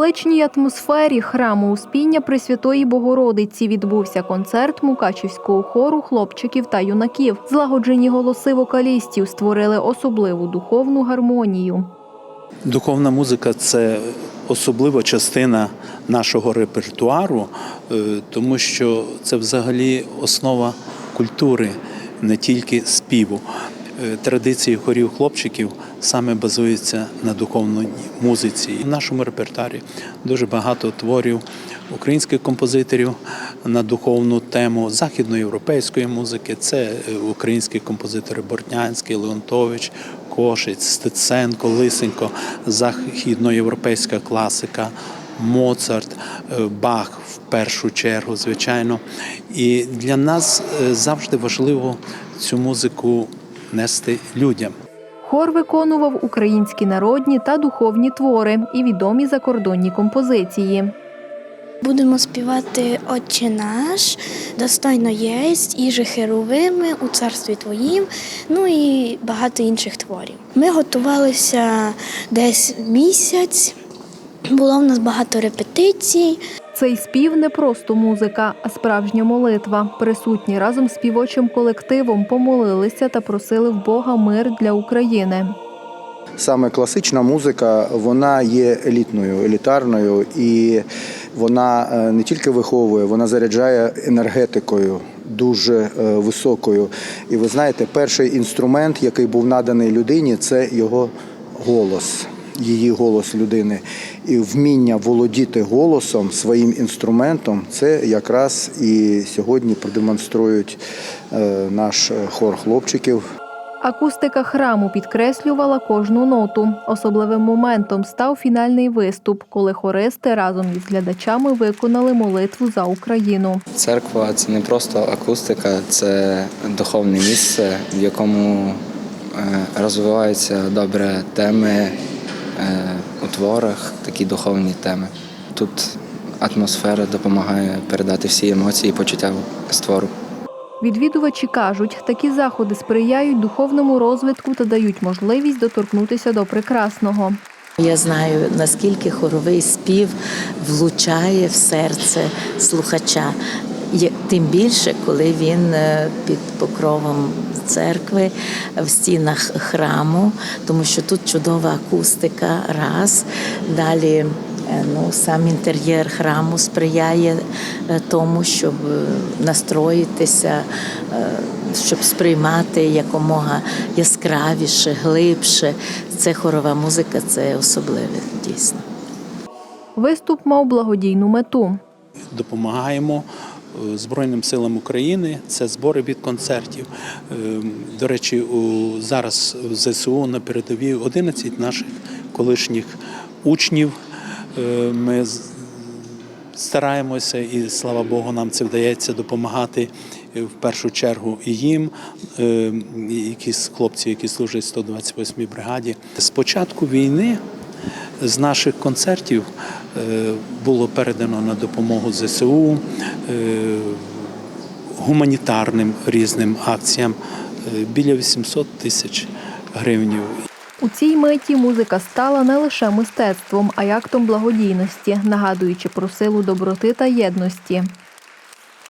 Святочній атмосфері храму Успіння Пресвятої Богородиці відбувся концерт мукачівського хору хлопчиків та юнаків. Злагоджені голоси вокалістів створили особливу духовну гармонію. Духовна музика це особлива частина нашого репертуару, е, тому що це взагалі основа культури, не тільки співу. Е, Традиції хорів хлопчиків саме базуються на духовній музиці. В нашому репертуарі дуже багато творів українських композиторів на духовну тему західноєвропейської музики. Це е, українські композитори Бортнянський, Леонтович, Кошиць, Стеценко, Лисенко, західноєвропейська класика, Моцарт, е, Бах в першу чергу, звичайно. І для нас завжди важливо цю музику нести людям. Хор виконував українські народні та духовні твори і відомі закордонні композиції. Будемо співати Отче наш, достойно єсть, і же херовими у царстві Твоїм, ну і багато інших творів. Ми готувалися десь місяць, було в нас багато репетицій. Цей спів не просто музика, а справжня молитва. Присутні разом з співочим колективом помолилися та просили в Бога мир для України. Саме класична музика вона є елітною, елітарною, і вона е, не тільки виховує, вона заряджає енергетикою дуже е, високою. І ви знаєте, перший інструмент, який був наданий людині, це його голос. Її голос людини і вміння володіти голосом своїм інструментом, це якраз і сьогодні продемонструють е, наш хор хлопчиків. Акустика храму підкреслювала кожну ноту. Особливим моментом став фінальний виступ, коли хористи разом із глядачами виконали молитву за Україну. Церква це не просто акустика, це духовне місце, в якому е, розвиваються добре теми е, у творах, такі духовні теми. Тут атмосфера допомагає передати всі емоції і почуття з твору. Відвідувачі кажуть, такі заходи сприяють духовному розвитку та дають можливість доторкнутися до прекрасного. Я знаю, наскільки хоровий спів влучає в серце слухача. Є- Тим більше, коли він е, під покровом церкви в стінах храму, тому що тут чудова акустика, раз. Далі е, ну, сам інтер'єр храму сприяє е, тому, щоб е, настроїтися, щоб сприймати якомога яскравіше, глибше. Це хорова музика, це особливе дійсно. Виступ мав благодійну мету. Допомагаємо е, Збройним силам України. Це збори від концертів. Е, До речі, зараз в ЗСУ на передовій 11 наших колишніх учнів. Е, Ми стараємося, і слава Богу, нам це вдається допомагати е, в першу чергу і їм, е, якісь хлопці, які служать в 128-й бригаді. З початку війни з наших концертів е, було передано на допомогу ЗСУ е, гуманітарним різним акціям е, біля 800 тисяч гривень. У цій миті музика стала не лише мистецтвом, а й актом благодійності, нагадуючи про силу доброти та єдності.